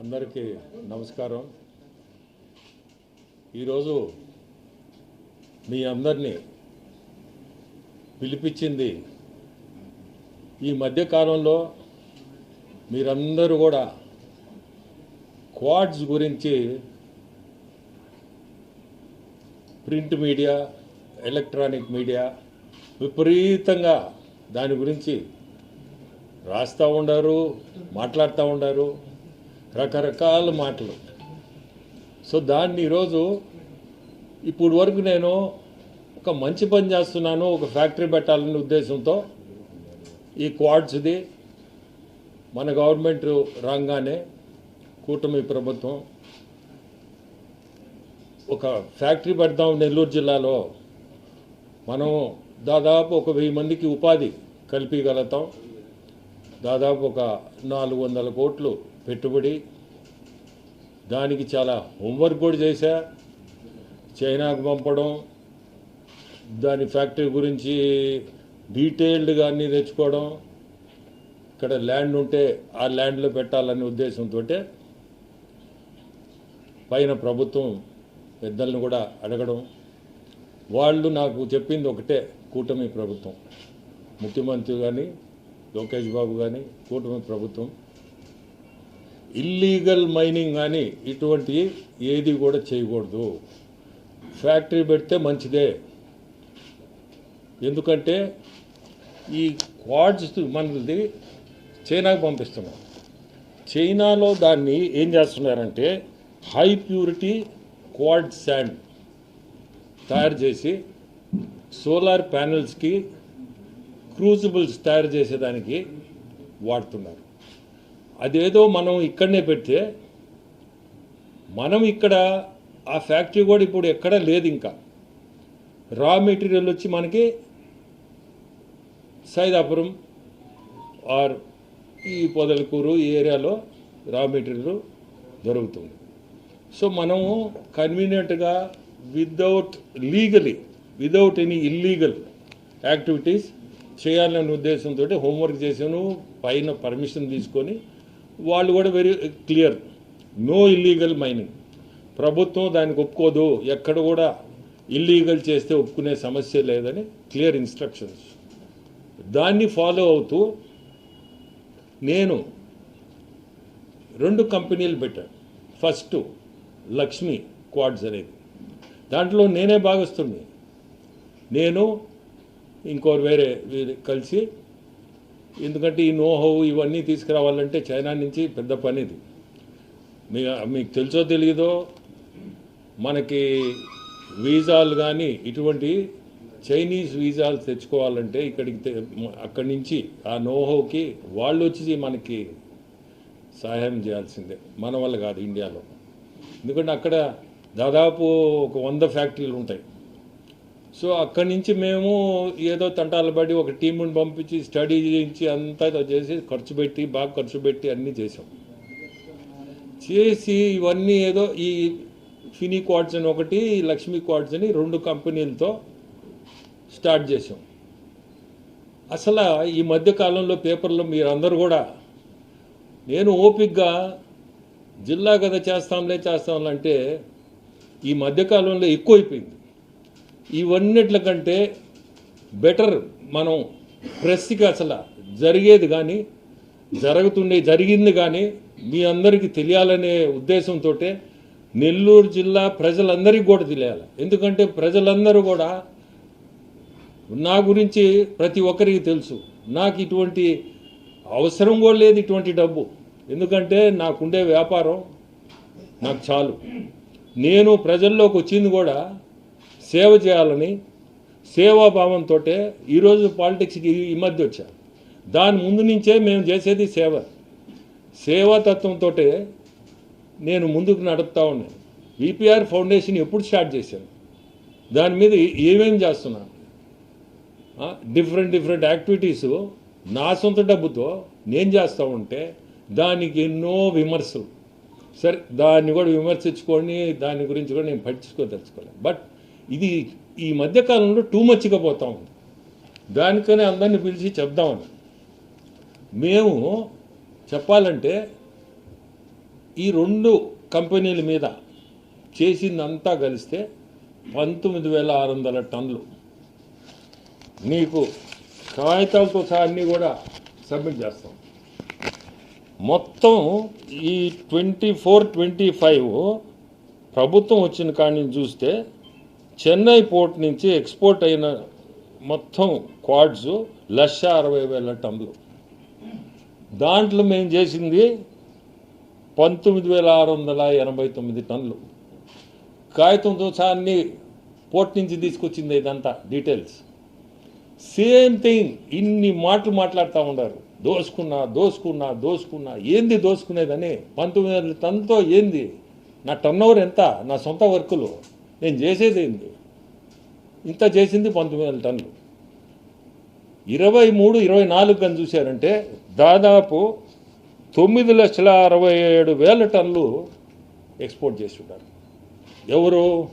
అందరికీ నమస్కారం. ఈరోజు మీ అందరినీ పిలిపించింది ఈ మధ్యకాలంలో మీరందరూ కూడా క్వాడ్స్ గురించి ప్రింట్ మీడియా ఎలక్ట్రానిక్ మీడియా విపరీతంగా దాని గురించి రాస్తూ ఉండారు మాట్లాడుతూ ఉండారు. రకరకాల మాటలు. సో దాన్ని ఈరోజు ఇప్పుడు వరకు నేను ఒక మంచి పని చేస్తున్నాను ఒక ఫ్యాక్టరీ పెట్టాలనే ఉద్దేశంతో ఈ క్వాడ్స్ది మన గవర్నమెంట్ రాగానే కూటమి ప్రభుత్వం ఒక ఫ్యాక్టరీ పెడదాం నెల్లూరు జిల్లాలో. మనం దాదాపు ఒక వెయ్యి మందికి ఉపాధి కల్పించగలుగుతాం దాదాపు ఒక నాలుగు వందల కోట్లు పెట్టుబడి దానికి చాలా హోంవర్క్ కూడా చేశా. చైనాకు పంపడం దాని ఫ్యాక్టరీ గురించి డీటెయిల్డ్గా అన్నీ తెచ్చుకోవడం ఇక్కడ ల్యాండ్ ఉంటే ఆ ల్యాండ్లో పెట్టాలనే ఉద్దేశంతో పైన ప్రభుత్వం పెద్దలను కూడా అడగడం. వాళ్ళు నాకు చెప్పింది ఒకటే కూటమి ప్రభుత్వం. ముఖ్యమంత్రి కానీ లోకేష్ బాబు కానీ కూటమి ప్రభుత్వం. ఇల్లీగల్ మైనింగ్ కానీ ఇటువంటి ఏది కూడా చేయకూడదు. ఫ్యాక్టరీ పెడితే మంచిదే. ఎందుకంటే ఈ క్వాడ్స్ మనది చైనాకు పంపిస్తున్నాం. చైనాలో దాన్ని ఏం చేస్తున్నారంటే హై ప్యూరిటీ క్వాడ్ శాండ్ తయారు చేసి సోలార్ ప్యానెల్స్కి క్రూజిబుల్స్ తయారు చేసేదానికి వాడుతున్నారు. అదేదో మనం ఇక్కడనే పెడితే మనం ఇక్కడ ఆ ఫ్యాక్టరీ కూడా ఇప్పుడు ఎక్కడ లేదు ఇంకా. రా మెటీరియల్ వచ్చి మనకి సైదాపురం ఆర్ ఈ పొదలకూరు ఈ ఏరియాలో రా మెటీరియల్ దొరుకుతుంది. సో మనము కన్వీనియంట్గా without legally without any illegal activities చేయాలనే ఉద్దేశంతో హోంవర్క్ చేసాను పైన పర్మిషన్ తీసుకొని వాళ్ళు కూడా very clear no illegal mining ప్రభుత్వం దానికి ఒప్పుకోదు. ఎక్కడ కూడా ఇల్లీగల్ చేస్తే ఒప్పుకునే సమస్య లేదని క్లియర్ ఇన్స్ట్రక్షన్స్ దాన్ని ఫాలో అవుతూ నేను రెండు కంపెనీలు పెట్టాను ఫస్ట్ లక్ష్మి క్వాడ్స్ అనేది. దాంట్లో నేనే భాగస్తుంది నేను ఇంకో వేరే కలిసి ఎందుకంటే ఈ నోహౌ ఇవన్నీ తీసుకురావాలంటే చైనా నుంచి పెద్ద పని ఇది. మీ మీకు తెలుసో తెలియదో మనకి వీజాలు కానీ ఇటువంటి చైనీస్ వీజాలు తెచ్చుకోవాలంటే ఇక్కడికి తె- అక్కడి నుంచి ఆ నోహోకి వాళ్ళు వచ్చి మనకి సహాయం చేయాల్సిందే. మన వల్ల కాదు ఇండియాలో. ఎందుకంటే అక్కడ దాదాపు ఒక వంద ఫ్యాక్టరీలు ఉంటాయి. సో అక్కడి నుంచి మేము ఏదో తంటాలు పడి ఒక టీముని పంపించి స్టడీ చేయించి అంతా చేసి ఖర్చు పెట్టి బాగా ఖర్చు పెట్టి అన్నీ చేసాం చేసి ఇవన్నీ ఏదో ఈ ఫినీ క్వార్ట్స్ అని ఒకటి లక్ష్మీ క్వాడ్స్ అని రెండు కంపెనీలతో స్టార్ట్ చేసాం అసలు ఈ మధ్య కాలంలో పేపర్లో మీరందరూ కూడా నేను ఓపిక్గా జిల్లా కదా చేస్తాంలే చేస్తాంలంటే అంటే ఈ మధ్యకాలంలో ఎక్కువైపోయింది. ఇవన్నిట్ల కంటే బెటర్ మనం ప్రెస్కి అసలు జరిగేది కానీ జరుగుతుండే జరిగింది కానీ మీ అందరికీ తెలియాలనే ఉద్దేశంతో నెల్లూరు జిల్లా ప్రజలందరికీ కూడా తెలియాలి. ఎందుకంటే ప్రజలందరూ కూడా నా గురించి ప్రతి ఒక్కరికి తెలుసు. నాకు ఇటువంటి అవసరం కూడా లేదు ఇటువంటి డబ్బు. ఎందుకంటే నాకుండే వ్యాపారం నాకు చాలు. నేను ప్రజల్లోకి వచ్చింది కూడా సేవ చేయాలని సేవాభావంతో ఈరోజు పాలిటిక్స్కి ఈ మధ్య వచ్చా. దాని ముందు నుంచే మేము చేసేది సేవ. సేవాతత్వంతో నేను ముందుకు నడుపుతా ఉన్నాను విపిఆర్ ఫౌండేషన్ ఎప్పుడు స్టార్ట్ చేశాను దాని మీద ఏమేం చేస్తున్నాను డిఫరెంట్ డిఫరెంట్ యాక్టివిటీస్ నా సొంత డబ్బుతో నేను చేస్తూ ఉంటే దానికి ఎన్నో విమర్శలు. సరే దాన్ని కూడా విమర్శించుకొని దాని గురించి కూడా నేను పట్టించుకోదలుచుకోలేదు. బట్ ఇది ఈ మధ్యకాలంలో టూ మచ్గా పోతా ఉంది. దానికనే అందరిని పిలిచి చెప్దామని మేము చెప్పాలంటే ఈ రెండు కంపెనీల మీద చేసిందంతా కలిస్తే పంతొమ్మిది వేల ఆరు వందల టన్నులు. నీకు కాగితాలతో సహా అన్నీ కూడా సబ్మిట్ చేస్తాం. మొత్తం ఈ ట్వంటీ ఫోర్ ట్వంటీ ఫైవ్ ప్రభుత్వం వచ్చిన కాడి నుంచి చూస్తే చెన్నై పోర్ట్ నుంచి ఎక్స్పోర్ట్ అయిన మొత్తం క్వాడ్స్ లక్ష అరవై వేల టన్నులు. దాంట్లో మేము చేసింది పంతొమ్మిది వేల ఆరు వందల ఎనభై తొమ్మిది టన్నులు. కాగితం సహా అన్ని పోర్ట్ నుంచి తీసుకొచ్చింది ఇదంతా డీటెయిల్స్. సేమ్ థింగ్ ఇన్ని మాటలు మాట్లాడుతూ ఉన్నారు. దోసుకున్నా దోసుకున్నా దోసుకున్నా. ఏంది దోసుకునేదని? పంతొమ్మిది వందల టన్నుతో ఏంది? నా టర్న్ ఓవర్ ఎంత? నా సొంత వర్కులు. నేను చేసేది ఏంది? ఇంత చేసింది పంతొమ్మిది వందల టన్నులు. ఇరవై మూడు ఇరవై నాలుగు అని చూశారంటే దాదాపు తొమ్మిది లక్షల అరవై ఏడు వేల టన్నులు ఎక్స్పోర్ట్ చేసి ఉంటారు. ఎవరు?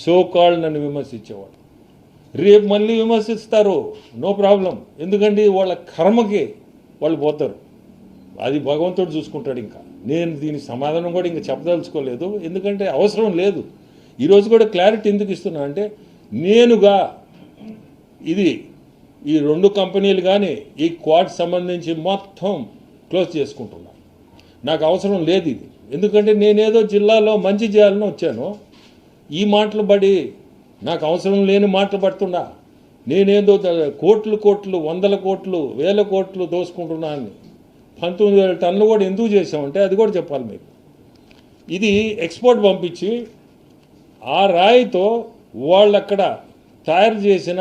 సోకాల్ నన్ను విమర్శించేవాడు రేపు మళ్ళీ విమర్శిస్తారు. No problem. ఎందుకంటే వాళ్ళ కర్మకి వాళ్ళు పోతారు. అది భగవంతుడు చూసుకుంటాడు ఇంకా. నేను దీని సమాధానం కూడా ఇంకా చెప్పదలుచుకోలేదు. ఎందుకంటే అవసరం లేదు. ఈరోజు కూడా క్లారిటీ ఎందుకు ఇస్తున్నా అంటే నేనుగా ఇది ఈ రెండు కంపెనీలు కానీ ఈ క్వాడ్ సంబంధించి మొత్తం క్లోజ్ చేసుకుంటున్నా. నాకు అవసరం లేదు ఇది. ఎందుకంటే నేనేదో జిల్లాలో మంచి చేయాలని వచ్చాను. ఈ మాటలు పడి నాకు అవసరం లేని మాటలు పడుతున్నా. నేనేదో కోట్లు కోట్లు వందల కోట్లు వేల కోట్లు దోసుకుంటున్నా అని. పంతొమ్మిది వేల టన్నులు కూడా ఎందుకు చేసామంటే అది కూడా చెప్పాలి మీకు. ఇది ఎక్స్పోర్ట్ పంపించి ఆ రాయితో వాళ్ళు అక్కడ తయారు చేసిన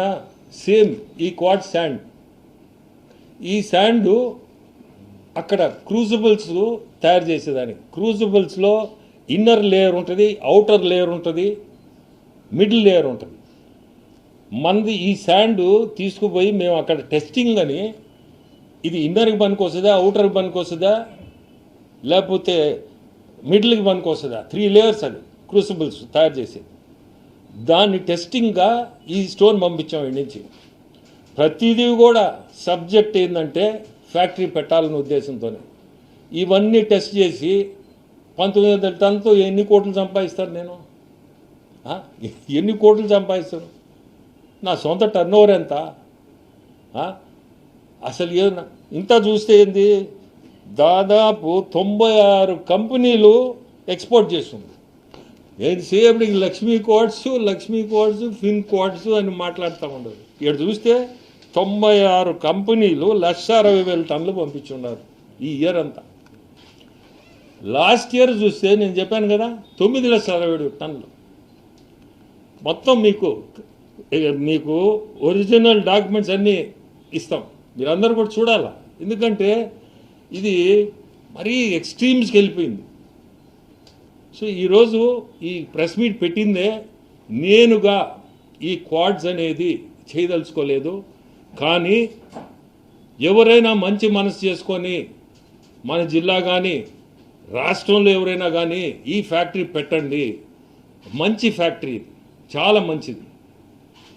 సేమ్ ఈ క్వాడ్ శాండ్. ఈ శాండు అక్కడ క్రూజబుల్స్ తయారు చేసేదానికి. క్రూజబుల్స్లో ఇన్నర్ లేయర్ ఉంటుంది అవుటర్ లేయర్ ఉంటుంది మిడిల్ లేయర్ ఉంటుంది. మంది ఈ శాండ్ తీసుకుపోయి మేము అక్కడ టెస్టింగ్ అని ఇది ఇన్నర్కి పనికొస్తుందా అవుటర్కి పనికొస్తుందా లేకపోతే మిడిల్కి పనికొస్తుందా? త్రీ లేయర్స్ అది. క్రూసిబుల్స్ తయారు చేసేది దాన్ని టెస్టింగ్గా ఈ స్టోన్ పంపించాం ఇక్కడి నుంచి. ప్రతిదీ కూడా సబ్జెక్ట్ ఏంటంటే ఫ్యాక్టరీ పెట్టాలనే ఉద్దేశంతోనే. ఇవన్నీ టెస్ట్ చేసి పంతొమ్మిది వందల టన్తో ఎన్ని కోట్లు సంపాదిస్తారు నేను? ఎన్ని కోట్లు సంపాదిస్తారు? నా సొంత టర్న్ ఓవర్ ఎంత అసలు ఏదన్నా ఇంత చూస్తే ఏంది? దాదాపు తొంభై ఆరు కంపెనీలు ఎక్స్పోర్ట్ చేస్తుంది. ఎంతసేపటికి Lakshmi coats Lakshmi coats fin coats అని మాట్లాడుతూ ఉండదు. ఇక్కడ చూస్తే తొంభై ఆరు కంపెనీలు లక్ష అరవై వేల టన్నులు పంపించున్నారు ఈ ఇయర్ అంతా. లాస్ట్ ఇయర్ చూస్తే నేను చెప్పాను కదా తొమ్మిది లక్షల అరవై ఏడు టన్నులు. మొత్తం మీకు మీకు ఒరిజినల్ డాక్యుమెంట్స్ అన్నీ ఇస్తాం. మీరందరూ కూడా చూడాలా? ఎందుకంటే ఇది మరీ ఎక్స్ట్రీమ్స్కి వెళ్ళిపోయింది. సో ఈరోజు ఈ ప్రెస్ మీట్ పెట్టిందే నేనుగా ఈ క్వాడ్స్ అనేది చేయదలుచుకోలేదు. కానీ ఎవరైనా మంచి మనసు చేసుకొని మన జిల్లా కానీ రాష్ట్రంలో ఎవరైనా కానీ ఈ ఫ్యాక్టరీ పెట్టండి. మంచి ఫ్యాక్టరీ చాలా మంచిది.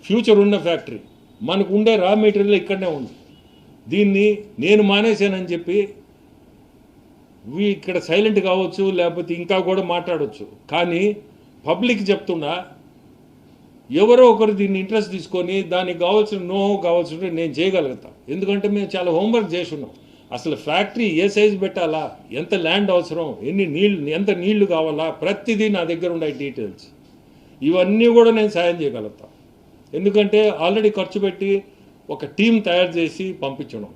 ఫ్యూచర్ ఉన్న ఫ్యాక్టరీ. మనకు ఉండే రా మెటీరియల్ ఇక్కడనే ఉంది. దీన్ని నేను మానేశానని చెప్పి ఇక్కడ సైలెంట్ కావచ్చు లేకపోతే ఇంకా కూడా మాట్లాడవచ్చు కానీ పబ్లిక్ చెప్తున్నా ఎవరో ఒకరు దీన్ని ఇంట్రెస్ట్ తీసుకొని దానికి కావాల్సిన నో కావాల్సిన నేను చేయగలుగుతా. ఎందుకంటే మేము చాలా హోంవర్క్ చేసి ఉన్నాం అసలు ఫ్యాక్టరీ ఏ సైజు పెట్టాలా? ఎంత ల్యాండ్ అవసరం? ఎన్ని నీళ్ళు ఎంత నీళ్ళు కావాలా? ప్రతిదీ నా దగ్గర ఉన్నాయి డీటెయిల్స్. ఇవన్నీ కూడా నేను సాయం చేయగలుగుతా. ఎందుకంటే ఆల్రెడీ ఖర్చు పెట్టి ఒక టీం తయారు చేసి పంపించడం.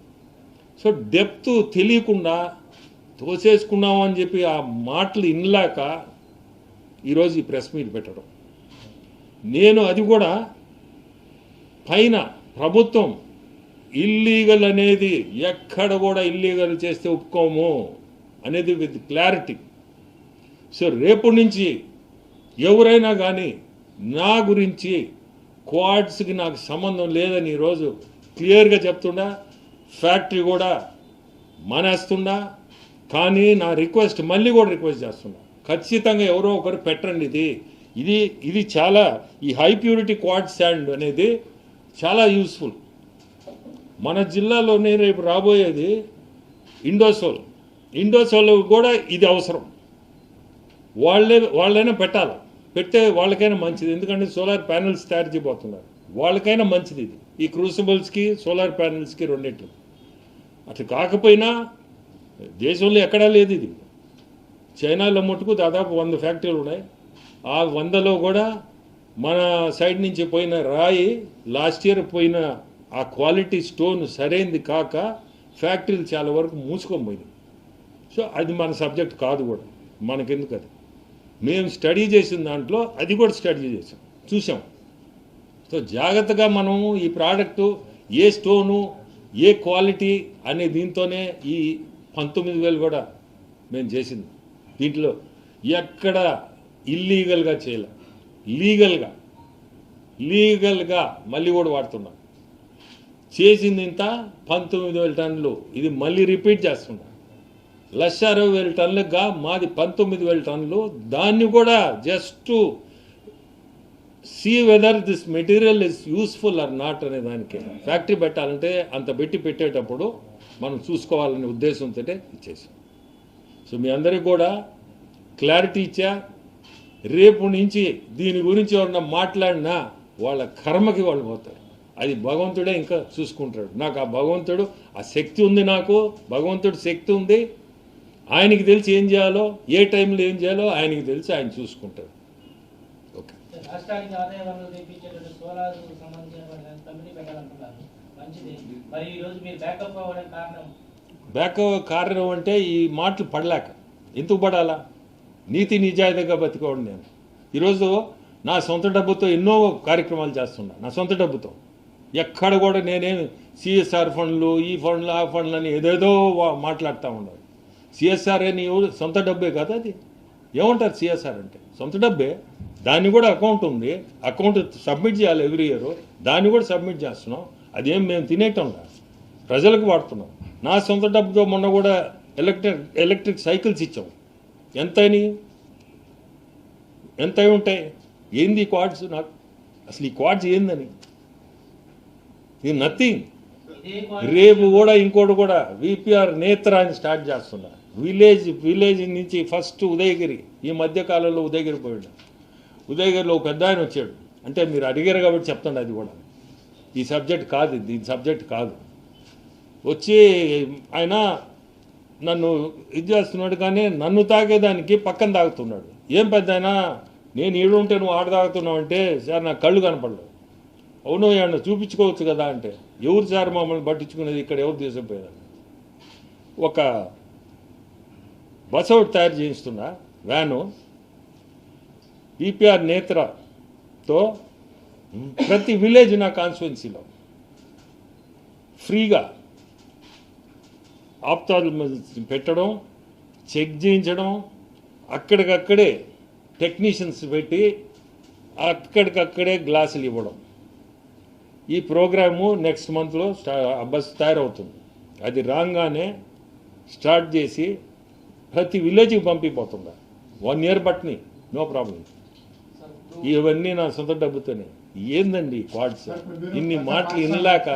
సో డెప్త్ తెలియకుండా తోసేసుకున్నాం అని చెప్పి ఆ మాటలు ఇన్లాక ఈరోజు ఈ ప్రెస్ మీట్ పెట్టడం. నేను అది కూడా పైన ప్రభుత్వం ఇల్లీగల్ అనేది ఎక్కడ కూడా ఇల్లీగల్ చేస్తే ఒప్పుకోము అనేది విత్ క్లారిటీ. సో రేపు నుంచి ఎవరైనా కానీ నా గురించి క్వాడ్స్కి నాకు సంబంధం లేదని ఈరోజు క్లియర్గా చెప్తుండా ఫ్యాక్టరీ కూడా మానేస్తుండా కానీ నా రిక్వెస్ట్ మళ్ళీ కూడా రిక్వెస్ట్ చేస్తున్నాను ఖచ్చితంగా ఎవరో ఒకరు పెట్టండి ఇది. ఇది ఇది చాలా ఈ హై ప్యూరిటీ క్వాడ్ శాండ్ అనేది చాలా యూస్ఫుల్ మన జిల్లాలోనే రేపు రాబోయేది ఇండోసోల్ ఇండోసోల్ కూడా ఇది అవసరం. వాళ్ళే వాళ్ళైనా పెట్టాలి. పెడితే వాళ్ళకైనా మంచిది. ఎందుకంటే సోలార్ ప్యానెల్స్ తయారు చేయబోతున్నారు. వాళ్ళకైనా మంచిది ఇది. ఈ క్రూసిబుల్స్కి సోలార్ ప్యానెల్స్కి రెండింటి అట్లా కాకపోయినా దేశంలో ఎక్కడా లేదు ఇది. చైనాలో మటుకు దాదాపు వంద ఫ్యాక్టరీలు ఉన్నాయి. ఆ వందలో కూడా మన సైడ్ నుంచి పోయిన రాయి లాస్ట్ ఇయర్ పోయిన ఆ క్వాలిటీ స్టోన్ సరైంది కాక ఫ్యాక్టరీలు చాలా వరకు మూసుకొని పోయినాయి. సో అది మన సబ్జెక్ట్ కాదు కూడా. మనకెందుకు అది? మేము స్టడీ చేసిన దాంట్లో అది కూడా స్టడీ చేసాం. చూసాం. సో జాగ్రత్తగా మనము ఈ product A stone A quality అనే దీంతోనే ఈ పంతొమ్మిది వేలు కూడా మేము చేసింది. దీంట్లో ఎక్కడ ఇల్లీగల్గా చేయలే. లీగల్గా లీగల్గా మళ్ళీ కూడా వాడుతున్నాం. చేసింది ఇంత? పంతొమ్మిది వేల టన్నులు. ఇది మళ్ళీ రిపీట్ చేస్తున్నాం. లక్ష అరవై వేల టన్నులుగా మాది పంతొమ్మిది వేల టన్నులు. దాన్ని కూడా just see whether this material is useful or not అనే దానికి. ఫ్యాక్టరీ పెట్టాలంటే అంత పెట్టి పెట్టేటప్పుడు మనం చూసుకోవాలనే ఉద్దేశంతో ఇచ్చేసాం. సో మీ అందరికీ కూడా క్లారిటీ ఇచ్చా రేపు నుంచి దీని గురించి ఎవరన్నా మాట్లాడినా వాళ్ళ కర్మకి వాళ్ళు పోతారు. అది భగవంతుడే ఇంకా చూసుకుంటాడు. నాకు ఆ భగవంతుడు ఆ శక్తి ఉంది నాకు భగవంతుడు శక్తి ఉంది. ఆయనకి తెలిసి ఏం చేయాలో ఏ టైంలో ఏం చేయాలో ఆయనకి తెలిసి ఆయన చూసుకుంటాడు. ఓకే. మరి ఈ రోజు మీరు బ్యాకప్ కారణం? కారణం అంటే ఈ మాటలు పడలేక. ఎందుకు పడాలా? నీతి నిజాయితీగా బతికోండి నేను. ఈరోజు నా సొంత డబ్బుతో ఎన్నో కార్యక్రమాలు చేస్తున్నా. నా సొంత డబ్బుతో. ఎక్కడ కూడా నేనేం సిఎస్ఆర్ ఫండ్లు ఈ ఫండ్లు ఆ ఫండ్లు అని ఏదేదో వా- మాట్లాడుతూ ఉండవు సిఎస్ఆర్ అని ఎవరు? సొంత డబ్బే కదా అది? ఏమంటారు సిఎస్ఆర్ అంటే? సొంత డబ్బే? దాన్ని కూడా అకౌంట్ ఉంది. అకౌంట్ సబ్మిట్ చేయాలి ఎవ్రీ ఇయర్. దాన్ని కూడా సబ్మిట్ చేస్తున్నాం. అదేం మేము తినేటంలా ప్రజలకు వాడుతున్నాం. నా సొంత డబ్బుతో మొన్న కూడా ఎలక్ట్రిక్ ఎలక్ట్రిక్ సైకిల్స్ ఇచ్చాం. ఎంత ఎంత అయి ఉంటాయి? ఏంది ఈ క్వాడ్స్ నాకు? అసలు ఈ క్వాడ్స్ ఏందని? ఇది నథింగ్. రేపు కూడా ఇంకోటి కూడా విపిఆర్ నేత్ర అని స్టార్ట్ చేస్తున్నా. విలేజ్ విలేజ్ నుంచి ఫస్ట్ ఉదయగిరి ఈ మధ్యకాలంలో ఉదయగిరి పోయాడు. ఉదయగిరిలో ఒక పెద్ద ఆయన వచ్చాడు. అంటే మీరు అడిగారు కాబట్టి చెప్తాను అది కూడా. ఈ సబ్జెక్ట్ కాదు ఇది సబ్జెక్ట్ కాదు. వచ్చి ఆయన నన్ను ఇది చేస్తున్నాడు కానీ నన్ను తాగేదానికి పక్కన తాగుతున్నాడు. ఏం పెద్ద అయినా నేను ఈడు ఉంటే నువ్వు ఆడ తాగుతున్నావు అంటే సార్ నాకు కళ్ళు కనపడలేదు. అవును ఏమన్నా చూపించుకోవచ్చు కదా అంటే ఎవరు సార్ మమ్మల్ని పట్టించుకునేది? ఇక్కడ ఎవరు తీసుకుపోయేదాన్ని ఒక బస్ ఒకటి తయారు చేయిస్తున్నా వ్యాను. పీపీఆర్ నేత్రతో ప్రతి విలేజ్ నా కాన్స్టిట్యున్సీలో ఫ్రీగా ఆప్తాలు పెట్టడం చెక్ చేయించడం అక్కడికక్కడే టెక్నీషియన్స్ పెట్టి అక్కడికక్కడే గ్లాసులు ఇవ్వడం. ఈ ప్రోగ్రాము నెక్స్ట్ మంత్లో స్టా బస్ తయారవుతుంది. అది రాగానే స్టార్ట్ చేసి ప్రతి విలేజ్కి పంపిపోతుందా? వన్ ఇయర్ బట్ని నో ప్రాబ్లం ఇవన్నీ నా సొంత డబ్బుతోనే. ఏందండి క్వాడ్స్ ఇన్ని మాటలు వినలేక.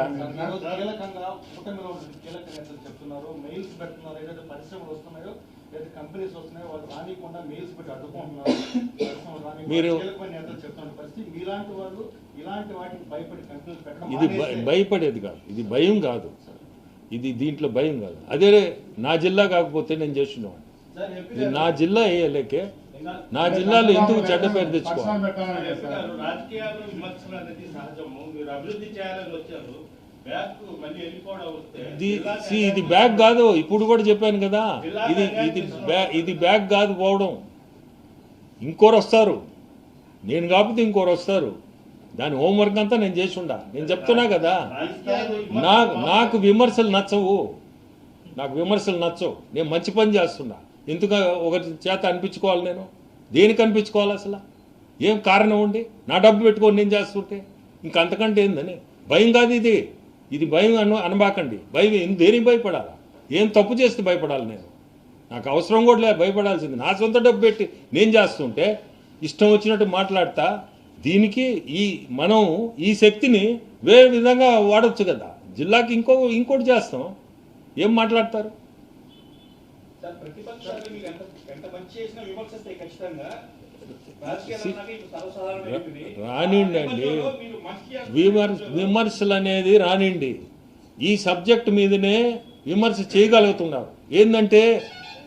మీరు- ఇది భయపడేది కాదు. ఇది భయం కాదు. ఇది దీంట్లో భయం కాదు. అదే నా జిల్లా కాకపోతే నేను గారు- నా జిల్లా వేయలేకే నా జిల్లాలో ఎందుకు చెడ్డ పేరు తెచ్చుకోవాలి ఇది బ్యాగ్ కాదు. ఇప్పుడు కూడా చెప్పాను కదా. ఇది ఇది చేస్తున్నాం. బ్యా ఇది బ్యాగ్ కాదు పోవడం. ఇంకోరు వస్తారు. నేను కాకపోతే ఇంకోరు వస్తారు. దాని హోంవర్క్ అంతా నేను చేసి ఉండా. నేను చెప్తున్నా కదా. నాకు నాకు విమర్శలు నచ్చవు. నాకు విమర్శలు నచ్చవు. నేను మంచి పని చేస్తున్నా. ఎందుకు ఒకరి చేత అనిపించుకోవాలి నేను? దేనికి అనిపించుకోవాలి అసలు? ఏం కారణం ఉండి? నా డబ్బు పెట్టుకొని నేను చేస్తుంటే ఇంక అంతకంటే ఏందని? భయం కాదు ఇది. ఇది భయం అను అనబాకండి. భయం ఏం- దేనికి భయపడాలా? ఏం తప్పు చేస్తే భయపడాలి నేను? నాకు అవసరం కూడా లేదు భయపడాల్సింది. నా సొంత డబ్బు పెట్టి నేను చేస్తుంటే ఇష్టం వచ్చినట్టు మాట్లాడతా దీనికి ఈ మనం ఈ శక్తిని వేరే విధంగా వాడచ్చు కదా. జిల్లాకి ఇంకో ఇంకోటి చేస్తాం. ఏం మాట్లాడతారు? సార్ ప్రతిపక్షాలు మీకు ఎంత ఎంత మంచి చేసినా విమర్శిస్తాయి ఖచ్చితంగా రాజకీయాలు అన్నాక ఇప్పుడు సర్వసాధారణమైనది. రానిండి అండి. విమర్శ విమర్శలు- అనేది రానిండి. ఈ సబ్జెక్ట్ మీదనే విమర్శ చేయగలుగుతున్నారు. ఏంటంటే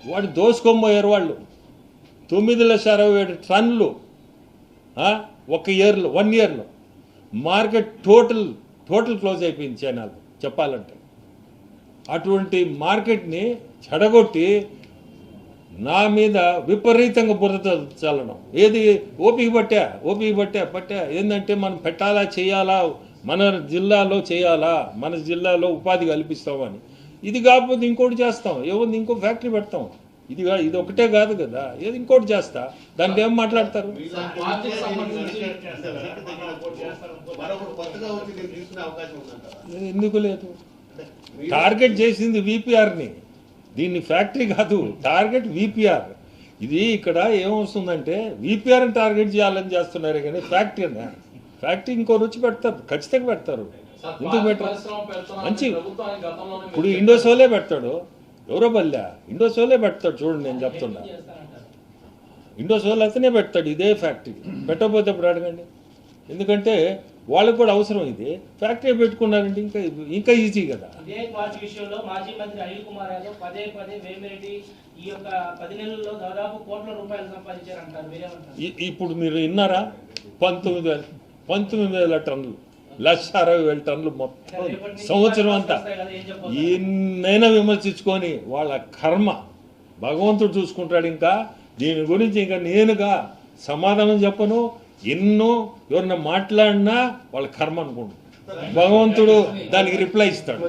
వాడు దోసుకొనిపోయారు వాళ్ళు. తొమ్మిది లక్షల అరవై ఏడు టన్నులు ఒక ఇయర్లో వన్ ఇయర్లో. మార్కెట్ టోటల్ టోటల్ క్లోజ్ అయిపోయింది చైనాలో చెప్పాలంటే. అటువంటి మార్కెట్ని చెడగొట్టి నా మీద విపరీతంగా బురద చల్లడం. ఏది? ఓపిక పట్టా ఓపిక పట్టా పట్టా. ఏంటంటే మనం పెట్టాలా చేయాలా? మన జిల్లాలో చేయాలా? మన జిల్లాలో ఉపాధి కల్పిస్తామని. ఇది కాకపోతే ఇంకోటి చేస్తాం. ఏముంది ఇంకో ఫ్యాక్టరీ పెడతాం. ఇది కా- ఇది ఒకటే కాదు కదా. ఏది? ఇంకోటి చేస్తా. దాంట్లో ఏం మాట్లాడతారు? ఎందుకు లేదు? టార్గెట్ చేసింది విపిఆర్ని. దీన్ని ఫ్యాక్టరీ కాదు టార్గెట్ విపిఆర్ ఇది ఇక్కడ ఏమొస్తుందంటే విపిఆర్ని టార్గెట్ చేయాలని చేస్తున్నారు కానీ ఫ్యాక్టరీ ఫ్యాక్టరీ ఇంకో రుచి పెడతారు ఖచ్చితంగా పెడతారు. ఎందుకు పెట్టరు? మంచి. ఇప్పుడు ఇండోసోలే పెడతాడు. ఎవరో బల్లా? ఇండోసోలే పెడతాడు చూడండి నేను చెప్తున్నా. ఇండోసోల్ అతనే పెడతాడు ఇదే ఫ్యాక్టరీ. పెట్టకపోతే ఇప్పుడు అడగండి? ఎందుకంటే వాళ్ళకి కూడా అవసరం ఇది. ఫ్యాక్టరీ పెట్టుకున్నారంటే ఇంకా ఇంకా ఈజీ కదా. ఇదే పార్టీ విషయంలో మాజీ మంత్రి అనిల్ కుమార్ యాదవ్ పదే పదే వేమిరెడ్డి ఈ యొక్క పది నెలల్లో దాదాపు కోట్ల రూపాయలు సంపాదించారంటారు. ఇప్పుడు మీరు విన్నారా? పంతొమ్మిది వేల పంతొమ్మిది వేల టన్నులు. లక్ష అరవై వేల టన్నులు మొత్తం సంవత్సరం అంతా. ఎన్నైనా విమర్శించుకొని వాళ్ళ కర్మ. భగవంతుడు చూసుకుంటాడు ఇంకా. దీని గురించి ఇంకా నేనుగా సమాధానం చెప్పను. ఎన్నో ఎవరన్నా మాట్లాడినా వాళ్ళ కర్మ అనుకుంటు భగవంతుడు దానికి రిప్లై ఇస్తాడు.